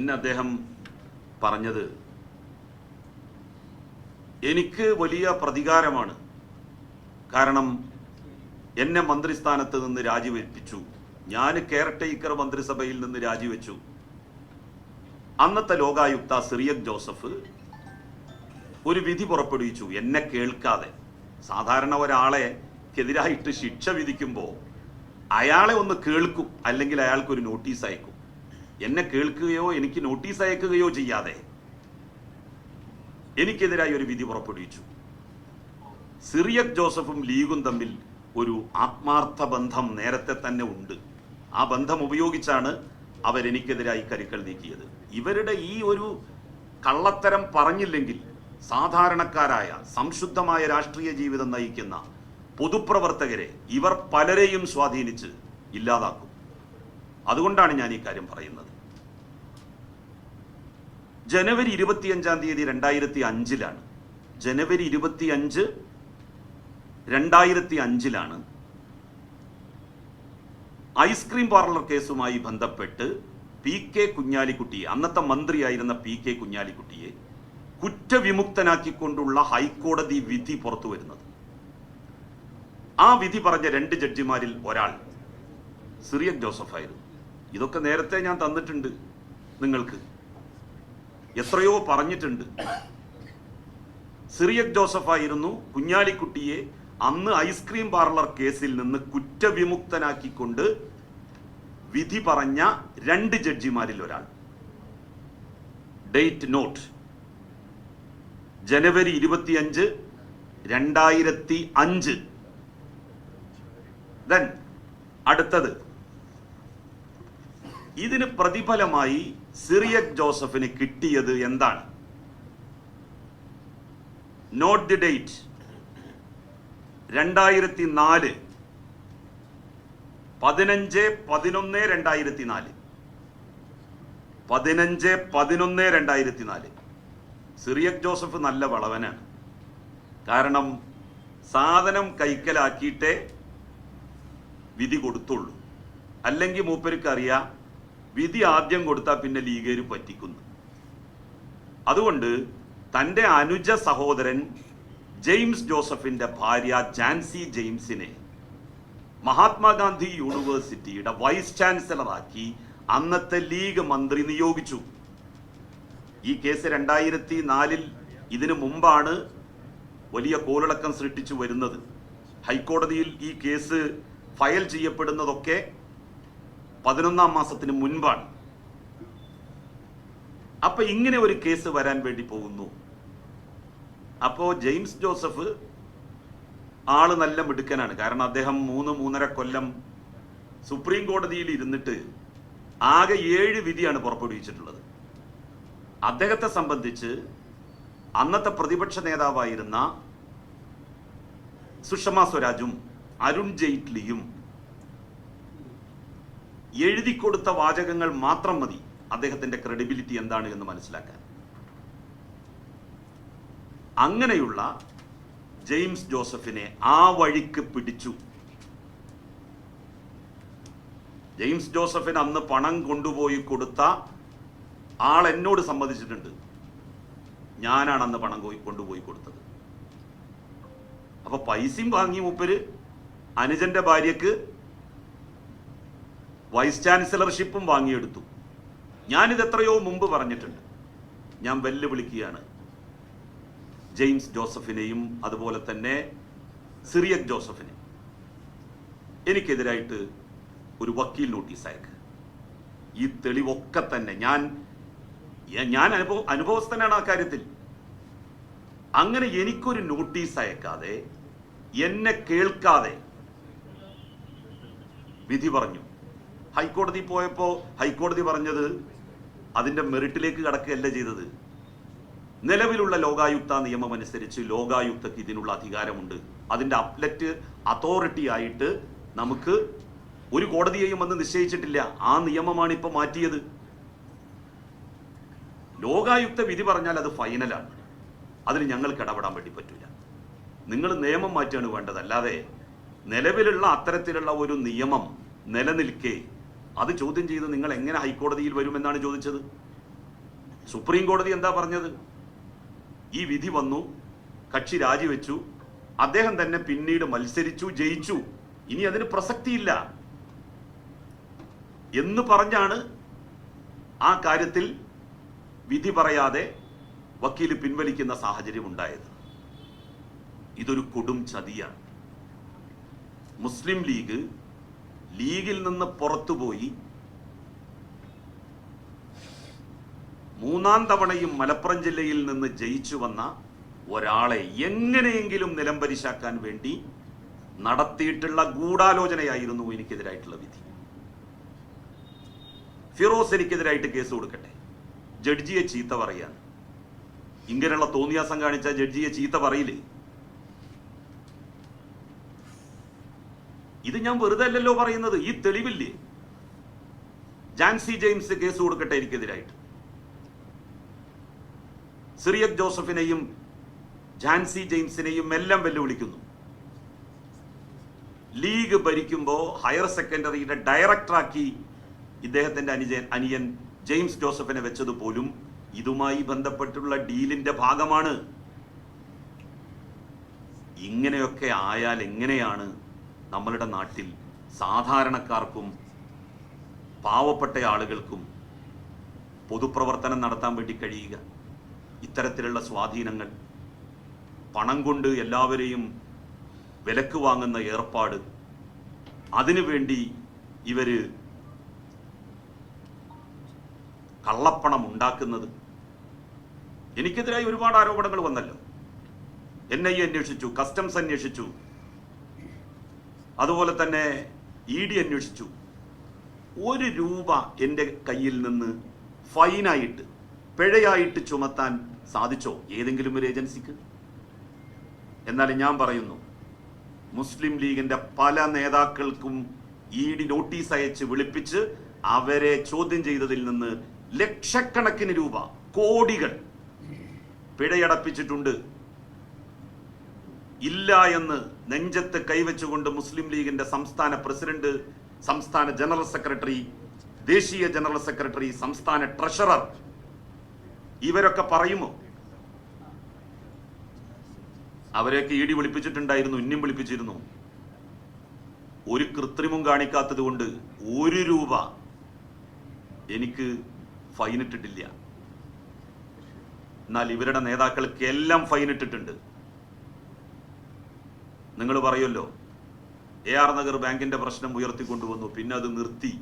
പിന്നെ അദ്ദേഹം പറഞ്ഞത് എനിക്ക് വലിയ പ്രതികാരമാണ്. കാരണം എന്നെ മന്ത്രിസ്ഥാനത്ത് നിന്ന് രാജിവെപ്പിച്ചു. ഞാൻ കെയർടേക്കർ മന്ത്രിസഭയിൽ നിന്ന് രാജിവെച്ചു. അന്നത്തെ ലോകായുക്ത സിറിയക് ജോസഫ് ഒരു വിധി പുറപ്പെടുവിച്ചു എന്നെ കേൾക്കാതെ. സാധാരണ ഒരാളെ എതിരായിട്ട് ശിക്ഷ വിധിക്കുമ്പോൾ അയാളെ ഒന്ന് കേൾക്കും അല്ലെങ്കിൽ അയാൾക്ക് ഒരു നോട്ടീസ് അയക്കും. എന്നെ കേൾക്കുകയോ എനിക്ക് നോട്ടീസ് അയക്കുകയോ ചെയ്യാതെ എനിക്കെതിരായി ഒരു വിധി പുറപ്പെടുവിച്ചു. സിറിയക് ജോസഫും ലീഗും തമ്മിൽ ഒരു ആത്മാർത്ഥ ബന്ധം നേരത്തെ തന്നെ ഉണ്ട്. ആ ബന്ധം ഉപയോഗിച്ചാണ് അവരെനിക്കെതിരായി കരുക്കൾ നീക്കിയത്. ഇവരുടെ ഈ ഒരു കള്ളത്തരം പറഞ്ഞില്ലെങ്കിൽ സാധാരണക്കാരായ സംശുദ്ധമായ രാഷ്ട്രീയ ജീവിതം നയിക്കുന്ന പൊതുപ്രവർത്തകരെ ഇവർ പലരെയും സ്വാധീനിച്ച് ഇല്ലാതാക്കും. അതുകൊണ്ടാണ് ഞാൻ ഈ കാര്യം പറയുന്നത്. ജനുവരി ഇരുപത്തിയഞ്ചാം തീയതി രണ്ടായിരത്തി അഞ്ചിലാണ് ജനുവരി ഇരുപത്തി അഞ്ച് രണ്ടായിരത്തി അഞ്ചിലാണ് ഐസ്ക്രീം പാർലർ കേസുമായി ബന്ധപ്പെട്ട് പി കെ കുഞ്ഞാലിക്കുട്ടിയെ അന്നത്തെ മന്ത്രിയായിരുന്ന പി കെ കുഞ്ഞാലിക്കുട്ടിയെ കുറ്റവിമുക്തനാക്കിക്കൊണ്ടുള്ള ഹൈക്കോടതി വിധി പുറത്തു വരുന്നത്. ആ വിധി പറഞ്ഞ രണ്ട് ജഡ്ജിമാരിൽ ഒരാൾ സിറിയക് ജോസഫ് ആയിരുന്നു ഇതൊക്കെ നേരത്തെ ഞാൻ തന്നിട്ടുണ്ട് നിങ്ങൾക്ക്. എത്രയോ പറഞ്ഞിട്ടുണ്ട്. സിറിയക് ജോസഫായിരുന്നു കുഞ്ഞാലിക്കുട്ടിയെ അന്ന് ഐസ്ക്രീം പാർലർ കേസിൽ നിന്ന് കുറ്റവിമുക്തനാക്കിക്കൊണ്ട് വിധി പറഞ്ഞ രണ്ട് ജഡ്ജിമാരിൽ ഒരാൾ. ഡേറ്റ് നോട്ട് ജനുവരി ഇരുപത്തിയഞ്ച് രണ്ടായിരത്തി അഞ്ച് ദെൻ അടുത്തത്. ഇതിന് പ്രതിഫലമായി സിറിയക് ജോസഫിന് കിട്ടിയത് എന്താണ്? നോട്ട് ദി ഡേറ്റ് രണ്ടായിരത്തി നാല് പതിനഞ്ച് പതിനൊന്ന് രണ്ടായിരത്തി നാല് പതിനഞ്ച് പതിനൊന്ന് രണ്ടായിരത്തി നാല് സിറിയക് ജോസഫ് നല്ല വളവനാണ്. കാരണം സാധനം കൈക്കലാക്കിയിട്ടേ വിധി കൊടുത്തുള്ളൂ. അല്ലെങ്കിൽ മൂപ്പർക്ക് അറിയാം വിധി ആദ്യം കൊടുത്താൽ പിന്നെ ലീഗേര് പറ്റിക്കുന്നു. അതുകൊണ്ട് തന്റെ അനുജ സഹോദരൻ ജെയിംസ് ജോസഫിന്റെ ഭാര്യ ജാൻസി ജെയിംസിനെ മഹാത്മാഗാന്ധി യൂണിവേഴ്സിറ്റിയുടെ വൈസ് ചാൻസലറാക്കി അന്നത്തെ ലീഗ് മന്ത്രി നിയോഗിച്ചു. ഈ കേസ് രണ്ടായിരത്തി നാലിൽ ഇതിനു മുമ്പാണ് വലിയ കോളിളക്കം സൃഷ്ടിച്ചു വരുന്നത്. ഹൈക്കോടതിയിൽ ഈ കേസ് ഫയൽ ചെയ്യപ്പെടുന്നതൊക്കെ പതിനൊന്നാം മാസത്തിന് മുൻപാണ്. അപ്പൊ ഇങ്ങനെ ഒരു കേസ് വരാൻ വേണ്ടി പോകുന്നു. അപ്പോ ജെയിംസ് ജോസഫ് ആൾ നല്ല മിടുക്കനാണ്. കാരണം അദ്ദേഹം മൂന്ന് മൂന്നര കൊല്ലം സുപ്രീം കോടതിയിൽ ഇരുന്നിട്ട് ആകെ ഏഴ് വിധിയാണ് പുറപ്പെടുവിച്ചിട്ടുള്ളത്. അദ്ദേഹത്തെ സംബന്ധിച്ച് അന്നത്തെ പ്രതിപക്ഷ നേതാവായിരുന്ന സുഷമ സ്വരാജും അരുൺ ജെയ്റ്റ്ലിയും എഴുതി കൊടുത്ത വാചകങ്ങൾ മാത്രം മതി. അദ്ദേഹത്തിന്റെ ക്രെഡിബിലിറ്റി എന്താണ് എന്ന് മനസ്സിലാക്കാൻ. അങ്ങനെയുള്ള ജെയിംസ് ജോസഫിനെ ആ വഴിക്ക് പിടിച്ചു. ജെയിംസ് ജോസഫിന് അന്ന് പണം കൊണ്ടുപോയി കൊടുത്ത ആൾ എന്നോട് സമ്മതിച്ചിട്ടുണ്ട്. ഞാനാണ് അന്ന് പണം പോയി കൊണ്ടുപോയി കൊടുത്തത്. അപ്പൊ പൈസയും വാങ്ങി മൂപ്പര് അനുജന്റെ ഭാര്യക്ക് വൈസ് ചാൻസലർഷിപ്പും വാങ്ങിയെടുത്തു. ഞാനിത് എത്രയോ മുമ്പ് പറഞ്ഞിട്ടുണ്ട്. ഞാൻ വെല്ലുവിളിക്കുകയാണ്. ജെയിംസ് ജോസഫിനെയും അതുപോലെ തന്നെ സിറിയക് ജോസഫിനെ. എനിക്കെതിരായിട്ട് ഒരു വക്കീൽ നോട്ടീസ് അയക്ക്. ഈ തെളിവൊക്കെ തന്നെ ഞാൻ ഞാൻ അനുഭവ അനുഭവസ്ഥനാണ് ആ കാര്യത്തിൽ. അങ്ങനെ എനിക്കൊരു നോട്ടീസ് അയക്കാതെ എന്നെ കേൾക്കാതെ വിധി പറഞ്ഞു. ഹൈക്കോടതി പോയപ്പോൾ ഹൈക്കോടതി പറഞ്ഞത് അതിന്റെ മെറിറ്റിലേക്ക് കടക്കുകയല്ല ചെയ്തത്. നിലവിലുള്ള ലോകായുക്ത നിയമം അനുസരിച്ച് ലോകായുക്തക്ക് ഇതിനുള്ള അധികാരമുണ്ട്. അതിന്റെ അപ്ലറ്റ് അതോറിറ്റി ആയിട്ട് നമുക്ക് ഒരു കോടതിയെയും വന്ന് നിശ്ചയിച്ചിട്ടില്ല. ആ നിയമമാണ് ഇപ്പൊ മാറ്റിയത്. ലോകായുക്ത വിധി പറഞ്ഞാൽ അത് ഫൈനലാണ്. അതിന് ഞങ്ങൾക്ക് ഇടപെടാൻ വേണ്ടി പറ്റില്ല നിങ്ങൾ നിയമം മാറ്റുകയാണ് വേണ്ടത്. അല്ലാതെ നിലവിലുള്ള അത്തരത്തിലുള്ള ഒരു നിയമം നിലനിൽക്കെ അത് ചോദ്യം ചെയ്ത് നിങ്ങൾ എങ്ങനെ ഹൈക്കോടതിയിൽ വരുമെന്നാണ് ചോദിച്ചത്? സുപ്രീം കോടതി എന്താ പറഞ്ഞത്? ഈ വിധി വന്നു കക്ഷി രാജിവെച്ചു അദ്ദേഹം തന്നെ പിന്നീട് മത്സരിച്ചു ജയിച്ചു. ഇനി അതിന് പ്രസക്തിയില്ല. എന്ന് പറഞ്ഞാണ് ആ കാര്യത്തിൽ വിധി പറയാതെ വക്കീൽ പിൻവലിക്കുന്ന സാഹചര്യം ഉണ്ടായത്. ഇതൊരു കൊടും ചതിയാണ്. മുസ്ലിം ലീഗ് ലീഗിൽ നിന്ന് പുറത്തുപോയി. മൂന്നാം തവണയും മലപ്പുറം ജില്ലയിൽ നിന്ന് ജയിച്ചു വന്ന ഒരാളെ എങ്ങനെയെങ്കിലും നിലംപരിശാക്കാൻ വേണ്ടി നടത്തിയിട്ടുള്ള ഗൂഢാലോചനയായിരുന്നു എനിക്കെതിരായിട്ടുള്ള വിധി. ഫിറോസ് എനിക്കെതിരായിട്ട് കേസ് കൊടുക്കട്ടെ. ജഡ്ജിയെ ചീത്ത പറയാൻ. ഇങ്ങനെയുള്ള തോന്നിയാസം കാണിച്ച ജഡ്ജിയെ ചീത്ത പറയില്ലേ? ഇത് ഞാൻ വെറുതെ അല്ലല്ലോ പറയുന്നത്. ഈ തെളിവില്ലേ? ജാൻസി ജെയിംസ് കേസ് കൊടുക്കട്ടെ എനിക്കെതിരായിട്ട്. സിറിയക് ജോസഫിനെയും ജാൻസി ജെയിംസിനെയും എല്ലാം വെല്ലുവിളിക്കുന്നു. ലീഗ് ഭരിക്കുമ്പോൾ ഹയർ സെക്കൻഡറിയുടെ ഡയറക്ടറാക്കി ഇദ്ദേഹത്തിന്റെ അനുജൻ അനിയൻ ജെയിംസ് ജോസഫിനെ വെച്ചത് പോലും ഇതുമായി ബന്ധപ്പെട്ടുള്ള ഡീലിന്റെ ഭാഗമാണ്. ഇങ്ങനെയൊക്കെ ആയാൽ എങ്ങനെയാണ് നമ്മളുടെ നാട്ടിൽ സാധാരണക്കാർക്കും പാവപ്പെട്ട ആളുകൾക്കും പൊതുപ്രവർത്തനം നടത്താൻ വേണ്ടി കഴിയുക. ഇത്തരത്തിലുള്ള സ്വാധീനങ്ങൾ പണം കൊണ്ട് എല്ലാവരെയും വിലക്ക് വാങ്ങുന്ന ഏർപ്പാട് അതിനുവേണ്ടി ഇവർ കള്ളപ്പണം ഉണ്ടാക്കുന്നത്. എനിക്കെതിരായി ഒരുപാട് ആരോപണങ്ങൾ വന്നല്ലോ. എൻ ഐ എ അന്വേഷിച്ചു കസ്റ്റംസ് അന്വേഷിച്ചു അതുപോലെ തന്നെ ഇ ഡി അന്വേഷിച്ചു. ഒരു രൂപ എന്റെ കയ്യിൽ നിന്ന് ഫൈനായിട്ട് പിഴയായിട്ട് ചുമത്താൻ സാധിച്ചോ ഏതെങ്കിലും ഒരു ഏജൻസിക്ക്? എന്നാൽ ഞാൻ പറയുന്നു മുസ്ലിം ലീഗിന്റെ പല നേതാക്കൾക്കും ഇ ഡി നോട്ടീസ് അയച്ച് വിളിപ്പിച്ച് അവരെ ചോദ്യം ചെയ്തതിൽ നിന്ന് ലക്ഷക്കണക്കിന് രൂപ കോടികൾ പിഴയടപ്പിച്ചിട്ടുണ്ട്. ഇല്ല എന്ന് നെഞ്ചത്ത് കൈവച്ചുകൊണ്ട് മുസ്ലിം ലീഗിന്റെ സംസ്ഥാന പ്രസിഡന്റ് സംസ്ഥാന ജനറൽ സെക്രട്ടറി ദേശീയ ജനറൽ സെക്രട്ടറി സംസ്ഥാന ട്രഷറർ ഇവരൊക്കെ പറയുമോ? അവരെയൊക്കെ ഇടി വിളിപ്പിച്ചിട്ടുണ്ടായിരുന്നു ഇന്നും വിളിപ്പിച്ചിരുന്നു. ഒരു കൃത്രിമം കാണിക്കാത്തത് കൊണ്ട് ഒരു രൂപ എനിക്ക് ഫൈൻ ഇട്ടിട്ടില്ല. എന്നാൽ ഇവരുടെ നേതാക്കൾക്ക് എല്ലാം ഫൈൻ ഇട്ടിട്ടുണ്ട്. നിങ്ങൾ പറയുമല്ലോ എ ആർ നഗർ ബാങ്കിന്റെ പ്രശ്നം ഉയർത്തിക്കൊണ്ടുവന്നു. പിന്നെ അത് നിർത്തി.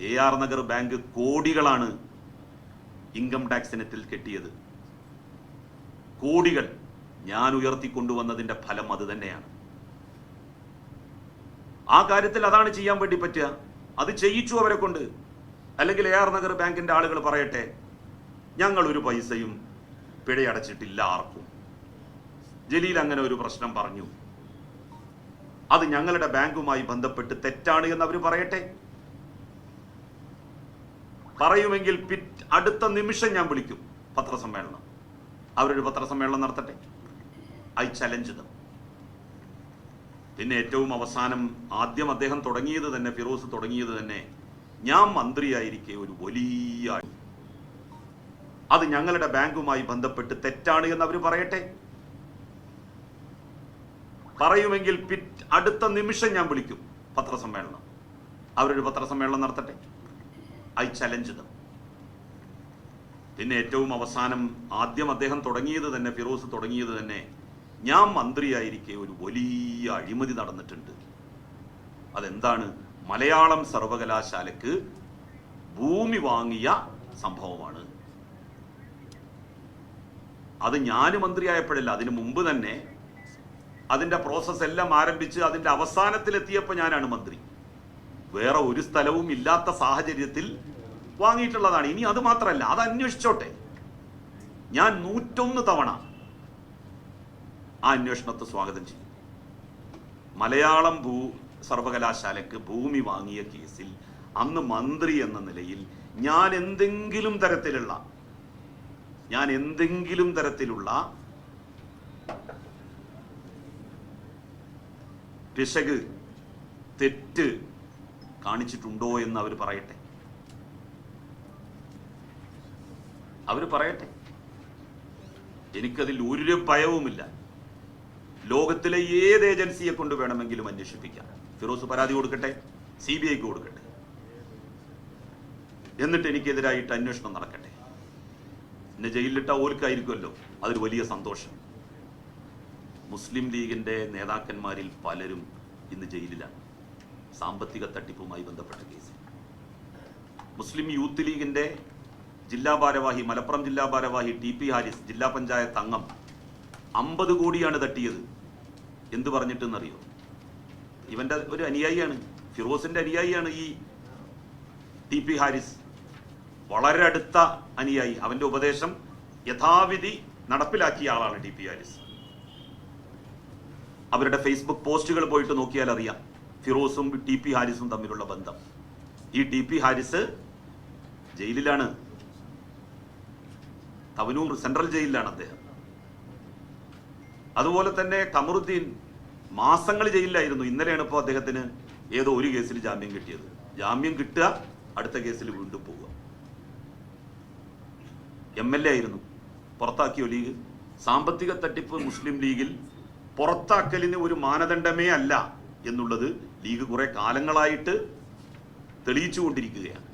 എ ആർ നഗർ ബാങ്ക് കോടികളാണ് ഇൻകം ടാക്സ് ഇനത്തിൽ കെട്ടിയത്. കോടികൾ ഞാൻ ഉയർത്തിക്കൊണ്ടുവന്നതിന്റെ ഫലം അത് തന്നെയാണ്. ആ കാര്യത്തിൽ അതാണ് ചെയ്യാൻ വേണ്ടി പറ്റുക. അത് ചെയ്യിച്ചു അവരെ കൊണ്ട്. അല്ലെങ്കിൽ എ ആർ നഗർ ബാങ്കിന്റെ ആളുകൾ പറയട്ടെ ഞങ്ങളൊരു പൈസയും പിഴയടച്ചിട്ടില്ല ആർക്കും. ജലീൽ അങ്ങനെ ഒരു പ്രശ്നം പറഞ്ഞു. അത് ഞങ്ങളുടെ ബാങ്കുമായി ബന്ധപ്പെട്ട് തെറ്റാണ് എന്ന് അവർ പറയട്ടെ. പറയുമെങ്കിൽ അടുത്ത നിമിഷം ഞാൻ വിളിക്കും. പത്രസമ്മേളനം. അവരൊരു പത്രസമ്മേളനം നടത്തട്ടെ. ഐ ചലഞ്ച് ദം പിന്നെ ഏറ്റവും അവസാനം ആദ്യം അദ്ദേഹം തുടങ്ങിയത് തന്നെ ഫിറോസ് തുടങ്ങിയത് തന്നെ ഞാൻ മന്ത്രിയായിരിക്കെ ഒരു വലിയ അത് ഞങ്ങളുടെ ബാങ്കുമായി ബന്ധപ്പെട്ട് തെറ്റാണ് എന്ന് അവർ പറയട്ടെ. പറയുമെങ്കിൽ പിറ്റ് അടുത്ത നിമിഷം ഞാൻ വിളിക്കും. പത്രസമ്മേളനം. അവരൊരു പത്രസമ്മേളനം നടത്തട്ടെ? I challenge them. പിന്നെ ഏറ്റവും അവസാനം ആദ്യം അദ്ദേഹം തുടങ്ങിയത് തന്നെ ഫിറോസ് തുടങ്ങിയത് തന്നെ ഞാൻ മന്ത്രിയായിരിക്കെ ഒരു വലിയ അഴിമതി നടന്നിട്ടുണ്ട്. അതെന്താണ്? മലയാളം സർവകലാശാലക്ക് ഭൂമി വാങ്ങിയ സംഭവമാണ്. അത് ഞാൻ മന്ത്രിയായപ്പോഴല്ല അതിനു മുമ്പ് തന്നെ അതിന്റെ പ്രോസസ് എല്ലാം ആരംഭിച്ച് അതിന്റെ അവസാനത്തിലെത്തിയപ്പോൾ ഞാനാണ് മന്ത്രി. വേറെ ഒരു സ്ഥലവും ഇല്ലാത്ത സാഹചര്യത്തിൽ വാങ്ങിയിട്ടുള്ളതാണ്. ഇനി അത് മാത്രമല്ല അത് അന്വേഷിച്ചോട്ടെ. ഞാൻ നൂറ്റൊന്ന് തവണ ആ അന്വേഷണത്തെ സ്വാഗതം ചെയ്യും. മലയാളം ഭൂ സർവകലാശാലയ്ക്ക് ഭൂമി വാങ്ങിയ കേസിൽ അന്ന് മന്ത്രി എന്ന നിലയിൽ ഞാൻ എന്തെങ്കിലും തരത്തിലുള്ള ഞാൻ എന്തെങ്കിലും തരത്തിലുള്ള പിശക് തെറ്റ് കാണിച്ചിട്ടുണ്ടോ എന്ന് അവർ പറയട്ടെ. അവർ പറയട്ടെ. എനിക്കതിൽ ഒരു ഭയവുമില്ല. ലോകത്തിലെ ഏത് ഏജൻസിയെ കൊണ്ട് വേണമെങ്കിലും അന്വേഷിപ്പിക്കാം. ഫിറോസ് പരാതി കൊടുക്കട്ടെ സി ബി ഐക്ക് കൊടുക്കട്ടെ. എന്നിട്ട് എനിക്കെതിരായിട്ട് അന്വേഷണം നടക്കട്ടെ. എന്നെ ജയിലിലിട്ട ഓൽക്കായിരിക്കുമല്ലോ. അതൊരു വലിയ സന്തോഷം. മുസ്ലിം ലീഗിന്റെ നേതാക്കന്മാരിൽ പലരും ഇന്ന് ജയിലിലാണ്. സാമ്പത്തിക തട്ടിപ്പുമായി ബന്ധപ്പെട്ട കേസ്. മുസ്ലിം യൂത്ത് ലീഗിന്റെ ജില്ലാ ഭാരവാഹി മലപ്പുറം ജില്ലാ ഭാരവാഹി ടി പി ഹാരിസ് ജില്ലാ പഞ്ചായത്ത് അംഗം അമ്പത് കോടിയാണ് തട്ടിയത്. എന്ത് പറഞ്ഞിട്ടെന്നറിയോ? ഇവന്റെ ഒരു അനുയായിയാണ് ഫിറോസിന്റെ അനുയായിയാണ് ഈ ടി പി ഹാരിസ്. വളരെ അടുത്ത അനുയായി. അവന്റെ ഉപദേശം യഥാവിധി നടപ്പിലാക്കിയ ആളാണ് ടി പി ഹാരിസ്. അവരുടെ ഫേസ്ബുക്ക് പോസ്റ്റുകൾ പോയിട്ട് നോക്കിയാൽ അറിയാം. ഫിറോസും ടി പി ഹാരിസും തമ്മിലുള്ള ബന്ധം. ഈ ടി പി ഹാരിസ് ജയിലിലാണ്. തവനൂർ സെൻട്രൽ ജയിലിലാണ് അദ്ദേഹം. അതുപോലെ തന്നെ കമറുദ്ദീൻ മാസങ്ങൾ ജയിലിലായിരുന്നു. ഇന്നലെയാണ് ഇപ്പോൾ അദ്ദേഹത്തിന് ഏതോ ഒരു കേസിൽ ജാമ്യം കിട്ടിയത്. ജാമ്യം കിട്ടുക അടുത്ത കേസിൽ വീണ്ടും പോവുക. എം എൽ എ ആയിരുന്നു. പുറത്താക്കിയോ ലീഗ്? സാമ്പത്തിക തട്ടിപ്പ് മുസ്ലിം ലീഗിൽ പുറത്താക്കലിന് ഒരു മാനദണ്ഡമേ അല്ല എന്നുള്ളത് ലീഗ് കുറെ കാലങ്ങളായിട്ട് തെളിയിച്ചുകൊണ്ടിരിക്കുകയാണ്.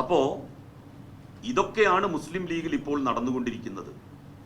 അപ്പോ ഇതൊക്കെയാണ് മുസ്ലിം ലീഗിൽ ഇപ്പോൾ നടന്നുകൊണ്ടിരിക്കുന്നത്.